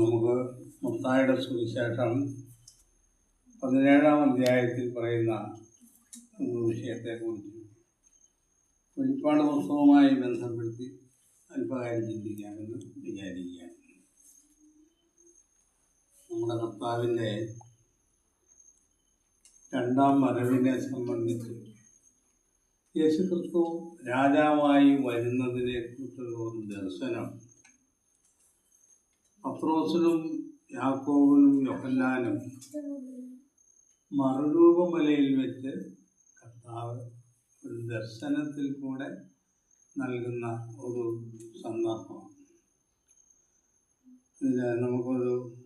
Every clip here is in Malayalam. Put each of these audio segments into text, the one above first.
നമുക്ക് മുത്തായുടെ സുവിശേഷം പതിനേഴാം അധ്യായത്തിൽ പറയുന്ന വിഷയത്തെക്കുറിച്ച് വെളിപ്പാട് പുസ്തകവുമായി ബന്ധപ്പെടുത്തി അല്പകാര്യം ചിന്തിക്കാമെന്ന് വിചാരിക്കുകയാണ്. നമ്മുടെ കർത്താവിന്റെ രണ്ടാം വരവിനെ സംബന്ധിച്ച് യേശുക്രിസ്തു രാജാവായി വരുന്നതിനെ കുറിച്ചുള്ള ഒരു ദർശനം പത്രോസിനും യാക്കോവിനും യൊഹല്ലാനും മറുരൂപമലയിൽ വെച്ച് കർത്താവ് ഒരു ദർശനത്തിൽ കൂടെ നൽകുന്ന ഒരു സന്ദർഭമാണ് ഇതിൽ നമുക്കൊരു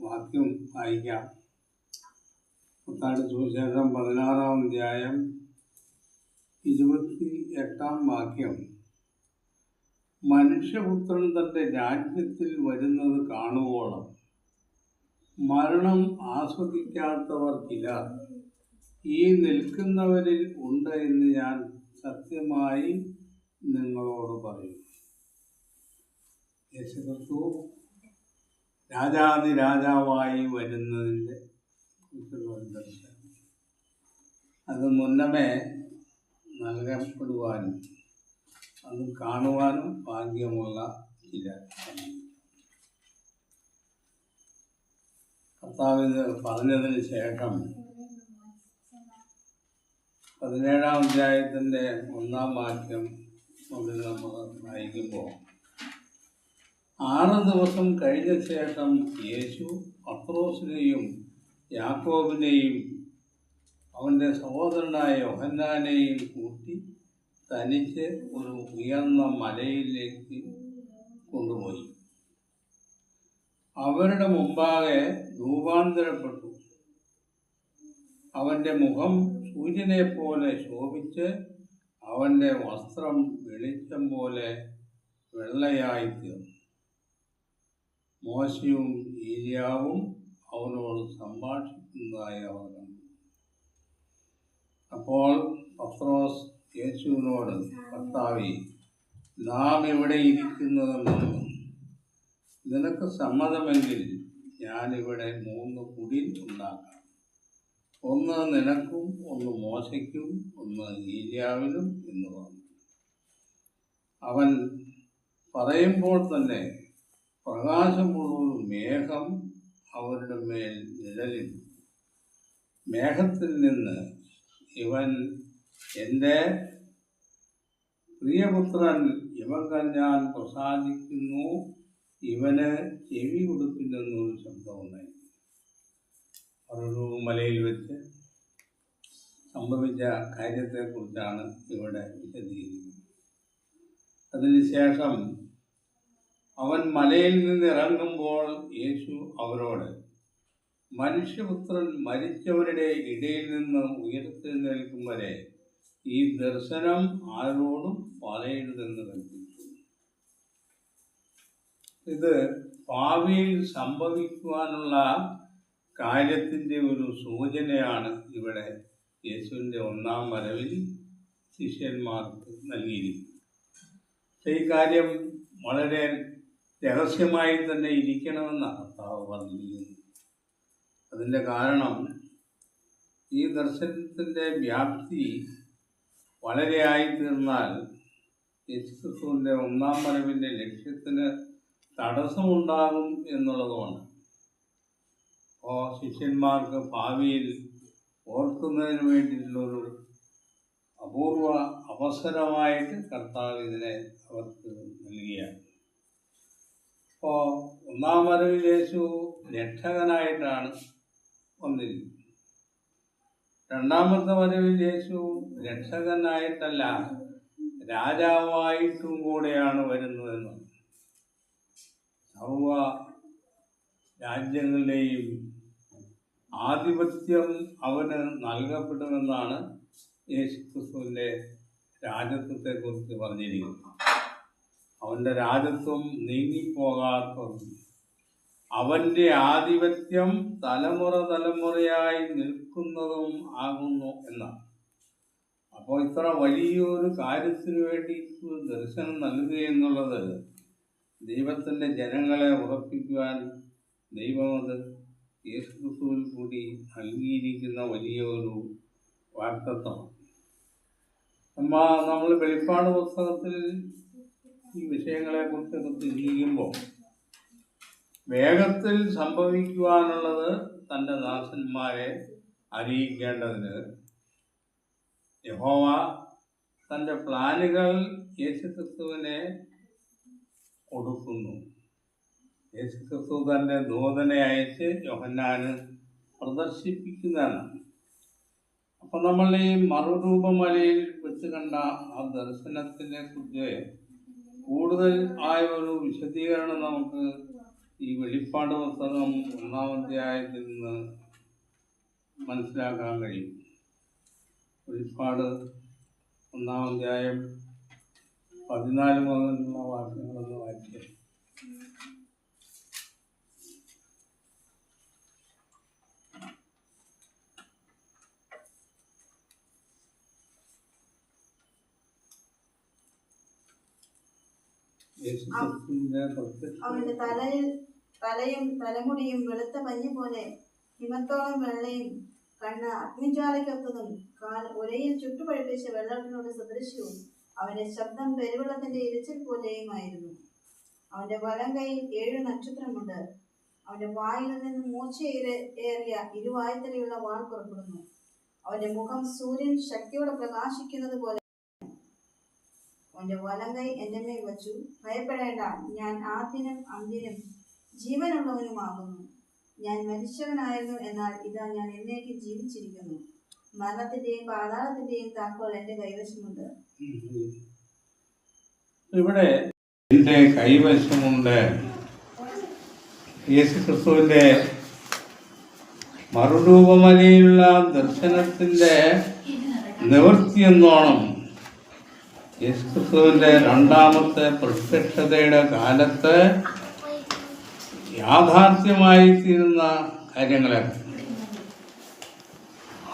വാക്യം വായിക്കാം. പത്താട് സുവിശേഷം പതിനാറാം അധ്യായം ഇരുപത്തി എട്ടാം വാക്യം. മനുഷ്യപുത്രൻ തന്റെ രാജ്യത്തിൽ വരുന്നത് കാണുവോളം മരണം ആസ്വദിക്കാത്തവർക്കില്ല. ഈ നിൽക്കുന്നവരിൽ ഉണ്ട് എന്ന് ഞാൻ സത്യമായി നിങ്ങളോട് പറയും യേശുക്രിസ്തു രാജാതി രാജാവായി വരുന്നതിന്റെ ദർശനം അത് മുന്നമേ നൽകപ്പെടുവാനും അത് കാണുവാനും ഭാഗ്യമുള്ള ചില കർത്താവിന് പറഞ്ഞതിന് ശേഷം പതിനേഴാം അധ്യായത്തിന്റെ ഒന്നാം വാക്യം മുതൽ നമ്മൾ വായിക്കുമ്പോൾ ആറ് ദിവസം കഴിഞ്ഞ ശേഷം യേശു പത്രോസിനെയും യാക്കോബിനെയും അവന്റെ സഹോദരനായ യോഹന്നാനെയും കൂട്ടി തനിച്ച് ഒരു ഉയർന്ന മലയിലേക്ക് കൊണ്ടുപോയി. അവരുടെ മുമ്പാകെ രൂപാന്തരപ്പെട്ടു. അവന്റെ മുഖം സൂര്യനെ പോലെ ശോഭിച്ച് അവന്റെ വസ്ത്രം വെളിച്ചം പോലെ വെള്ളയായി തീർന്നു. മോശയും ഈലിയാവും അവനോട് സംഭാഷിക്കുന്നതായി അവർ കണ്ടു. അപ്പോൾ പത്രോസ് യേശുവിനോട് കർത്താവി നാം ഇവിടെ ഇരിക്കുന്നതെന്ന് നിനക്ക് സമ്മതമെങ്കിൽ ഞാനിവിടെ മൂന്ന് കുടിൽ ഉണ്ടാക്കാം. ഒന്ന് നിനക്കും ഒന്ന് മോശയ്ക്കും ഒന്ന് ഈലിയാവിനും എന്ന് പറഞ്ഞു. അവൻ പറയുമ്പോൾ തന്നെ പ്രകാശമുള്ള മുഴുവൻ മേഘം അവരുടെ മേൽ നിഴലിൽ മേഘത്തിൽ നിന്ന് ഇവൻ എന്റെ പ്രിയപുത്രൻ ഇവക ഞാൻ പ്രസാദിക്കുന്നു. ഇവന് ചെവി കൊടുക്കില്ലെന്നൊരു ശബ്ദമുണ്ടായി ഒരു മലയിൽ വെച്ച് സംഭവിച്ച കാര്യത്തെക്കുറിച്ചാണ് ഇവിടെ വിശദീകരിക്കുന്നത്. അതിനുശേഷം അവൻ മലയിൽ നിന്ന് ഇറങ്ങുമ്പോൾ യേശു അവരോട് മനുഷ്യപുത്രൻ മരിച്ചവരുടെ ഇടയിൽ നിന്ന് ഉയർത്തെഴുന്നേൽക്കും വരെ ഈ ദർശനം ആരോടും പറയരുതെന്ന് കൽപ്പിച്ചു. ഇത് ഭാവിയിൽ സംഭവിക്കുവാനുള്ള കാര്യത്തിന്റെ ഒരു സൂചനയാണ് ഇവിടെ യേശുവിന്റെ ഒന്നാം വരവിൽ ശിഷ്യന്മാർക്ക് നൽകിയിരിക്കുന്നത്. ഈ കാര്യം വളരെ രഹസ്യമായി തന്നെ ഇരിക്കണമെന്ന് കർത്താവ് പറഞ്ഞിരിക്കുന്നത് അതിന്റെ കാരണം ഈ ദർശനത്തിന്റെ വ്യാപ്തി വളരെയായി തീർന്നാൽ യേശുക്രിസ്തുവിന്റെ ഒന്നാം വരവിന്റെ ലക്ഷ്യത്തിന് തടസ്സമുണ്ടാകും എന്നുള്ളതുമാണ്. അപ്പോൾ ശിഷ്യന്മാർക്ക് ഭാവിയിൽ ഓർക്കുന്നതിന് വേണ്ടിയിട്ടുള്ളൊരു അപൂർവ അവസരമായിട്ട് കർത്താവ് ഇതിനെ അവർക്ക് നൽകിയാണ്. അപ്പോൾ ഒന്നാം വരവിൽ യേശു രക്ഷകനായിട്ടാണ് വന്നിരിക്കുന്നത്. രണ്ടാമത്തെ വരവിൽ യേശു രക്ഷകനായിട്ടല്ല രാജാവായിട്ടും കൂടെയാണ് വരുന്നതെന്ന്. സർവ രാജ്യങ്ങളുടെയും ആധിപത്യം അവന് നൽകപ്പെടുമെന്നാണ് യേശുക്രിസ്തുവിന്റെ രാജത്വത്തെക്കുറിച്ച് പറഞ്ഞിരിക്കുന്നത്. അവന്റെ രാജത്വം നീങ്ങിപ്പോകാത്തത് അവന്റെ ആധിപത്യം തലമുറ തലമുറയായി നിൽക്കുന്നതും ആകുന്നു എന്നാണ്. അപ്പോൾ ഇത്ര വലിയൊരു കാര്യത്തിന് വേണ്ടി ദർശനം നൽകുക എന്നുള്ളത് ദൈവത്തിന്റെ ജനങ്ങളെ ഉറപ്പിക്കുവാൻ ദൈവമത് യേശുക്രിസ്തുവിൽ കൂടി നൽകിയിരിക്കുന്ന വലിയൊരു വാക്തത്വമാണ് നമ്മ നമ്മൾ വെളിപ്പാട് പുസ്തകത്തിൽ ഈ വിഷയങ്ങളെക്കുറിച്ചൊക്കെ ചിന്തിക്കുമ്പോൾ വേഗത്തിൽ സംഭവിക്കുവാനുള്ളത് തന്റെ ദാസന്മാരെ അറിയിക്കേണ്ടതിന് യഹോവ തന്റെ പ്ലാനുകൾ യേശുക്രിസ്തുവിനെ കൊടുക്കുന്നു. യേശുക്രിസ്തു തന്റെ ദൂതനെ അയച്ച് യോഹന്നാന് പ്രദർശിപ്പിക്കുന്നതാണ്. അപ്പം നമ്മൾ ഈ മറുരൂപമലയിൽ വെച്ച് കണ്ട ആ ദർശനത്തിനെ കുറിച്ച് കൂടുതൽ ആയ ഒരു വിശദീകരണം നമുക്ക് ഈ വെളിപ്പാട് പുസ്തകം ഒന്നാം അധ്യായത്തിൽ നിന്ന് മനസ്സിലാക്കാൻ കഴിയും. വെളിപ്പാട് ഒന്നാം അധ്യായം പതിനാല് മുതലുള്ള വാക്യങ്ങളൊന്ന് വായിച്ചേ അവന്റെ തലയിൽ തലയും തലമുടിയും വെളുത്ത പഞ്ഞി പോലെ ഹിമത്തോളം വെള്ളയും കണ്ണ് അഗ്നിജ്വാലയ്ക്കൊത്തതും കാൽ ഒരയിൽ ചുട്ടുപഴിപ്പിച്ച വെള്ളത്തിനോട് സദൃശ്യവും അവന്റെ ശബ്ദം പെരുവെള്ളത്തിന്റെ ഇരച്ചിൽ പോലെയുമായിരുന്നു. അവന്റെ വലം കൈയിൽ ഏഴ് നക്ഷത്രമുണ്ട്. അവന്റെ വായിൽ നിന്ന് മൂർച്ചയേറെ ഏറിയ ഇരുവായ്ത്തലയുള്ള വാൾ പുറപ്പെടുന്നു. അവന്റെ മുഖം സൂര്യൻ ശക്തിയോടെ പ്രകാശിക്കുന്നത് പോലെ. അവന്റെ വലം കൈ എന്റെ മേൽ വച്ചു. ഭയപ്പെടേണ്ട ഞാൻ ആദ്യനും അന്ത്യനും ജീവനുള്ളവനുമാകുന്നു. ഞാൻ മരിച്ചവനായിരുന്നു എന്നാൽ ഇതാ ഞാൻ എന്നേക്കും ജീവിച്ചിരിക്കുന്നു. മരണത്തിന്റെയും പാതാളത്തിന്റെയും താക്കോൽ എന്റെ കൈവശമുണ്ട്. ഇവിടെ എന്റെ കൈവശമുണ്ട്. യേശു ക്രിസ്തുവിന്റെ മറുരൂപമലയുള്ള ദർശനത്തിന്റെ നിവൃത്തി എന്നോണം യേശു ക്രിസ്തുവിന്റെ രണ്ടാമത്തെ പ്രത്യക്ഷതയുടെ കാലത്ത് യാഥാർത്ഥ്യമായി തീരുന്ന കാര്യങ്ങളെ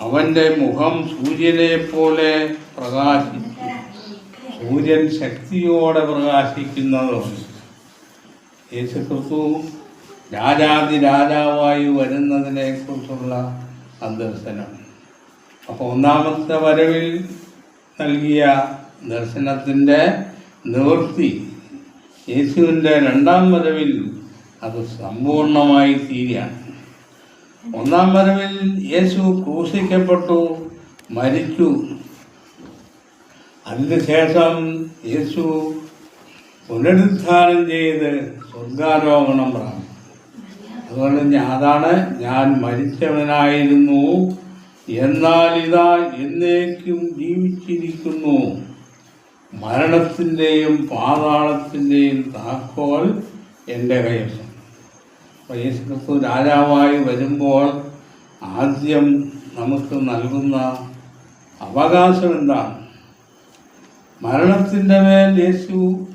അവന്റെ മുഖം സൂര്യനെ പോലെ പ്രകാശിച്ചു സൂര്യൻ ശക്തിയോടെ പ്രകാശിക്കുന്നത് യേശുക്രിസ്തു രാജാതി രാജാവായി വരുന്നതിനെ കുറിച്ചുള്ള ദർശനം. അപ്പോൾ ഒന്നാമത്തെ വരവിൽ നൽകിയ ദർശനത്തിന്റെ നിവൃത്തി യേശുവിന്റെ രണ്ടാം വരവിൽ അത് സമ്പൂർണമായി തീരുകയാണ് ഒന്നാം വരവിൽ യേശു ക്രൂശിക്കപ്പെട്ടു മരിച്ചു. അതിനുശേഷം യേശു പുനരുദ്ധാനം ചെയ്ത് സ്വർഗാരോഹണം പ്രാപിച്ചു. അതുകൊണ്ട് ഞാൻ അതാണ് ഞാൻ മരിച്ചവനായിരുന്നു. എന്നാൽ ഇതാ എന്നേക്കും ജീവിച്ചിരിക്കുന്നു. മരണത്തിന്റെയും പാതാളത്തിന്റെയും താക്കോൽ എന്റെ അപ്പോൾ യേശു ക്രിസ്തു രാജാവായി വരുമ്പോൾ ആദ്യം നമുക്ക് നൽകുന്ന അവകാശം എന്താണ്? മരണത്തിന്റെ മേൽ യേശു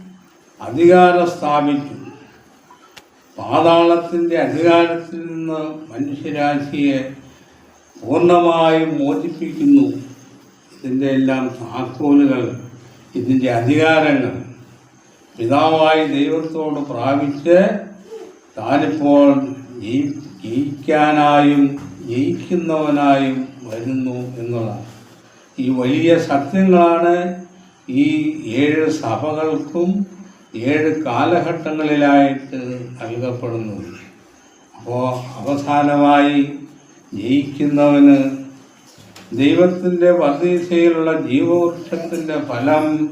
അധികാരം സ്ഥാപിച്ചു. പാതാളത്തിന്റെ അധികാരത്തിൽ നിന്ന് മനുഷ്യരാശിയെ പൂർണമായും മോചിപ്പിക്കുന്നു. ഇതിന്റെ എല്ലാം താക്കോലുകൾ ഇതിന്റെ അധികാരങ്ങൾ പിതാവായി ദൈവത്തോട് പ്രാപിച്ച് താനിപ്പോൾ ജയി- ജയിക്കാനായും ജയിക്കുന്നവനായും വരുന്നു എന്നുള്ളതാണ്. ഈ വലിയ സത്യങ്ങളാണ് ഈ ഏഴ് സഭകൾക്കും ഏഴ് കാലഘട്ടങ്ങളിലായിട്ട് നൽകപ്പെടുന്നത്. അപ്പോൾ അവസാനമായി ജയിക്കുന്നവന് ദൈവത്തിന്റെ വർദ്ധീസയിലുള്ള ജീവവൃക്ഷത്തിന്റെ ഫലം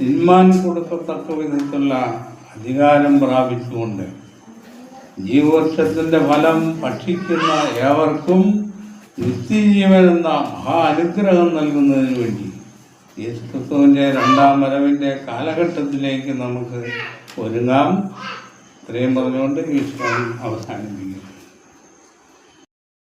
തിന്മാൻ കൊടുക്കത്തക്ക വിധത്തിലുള്ള അധികാരം പ്രാപിച്ചുകൊണ്ട് ജീവവൃക്ഷത്തിന്റെ ഫലം ഭക്ഷിക്കുന്ന ഏവർക്കും നിത്യജീവൻ എന്ന മഹാ അനുഗ്രഹം നൽകുന്നതിന് വേണ്ടി യേശുക്രിസ്തുവിന്റെ രണ്ടാം വരവിന്റെ കാലഘട്ടത്തിലേക്ക് നമുക്ക് ഒരുങ്ങാം. ഇത്രയും പറഞ്ഞുകൊണ്ട് ഈ വിഷയം അവസാനിപ്പിക്കുന്നു.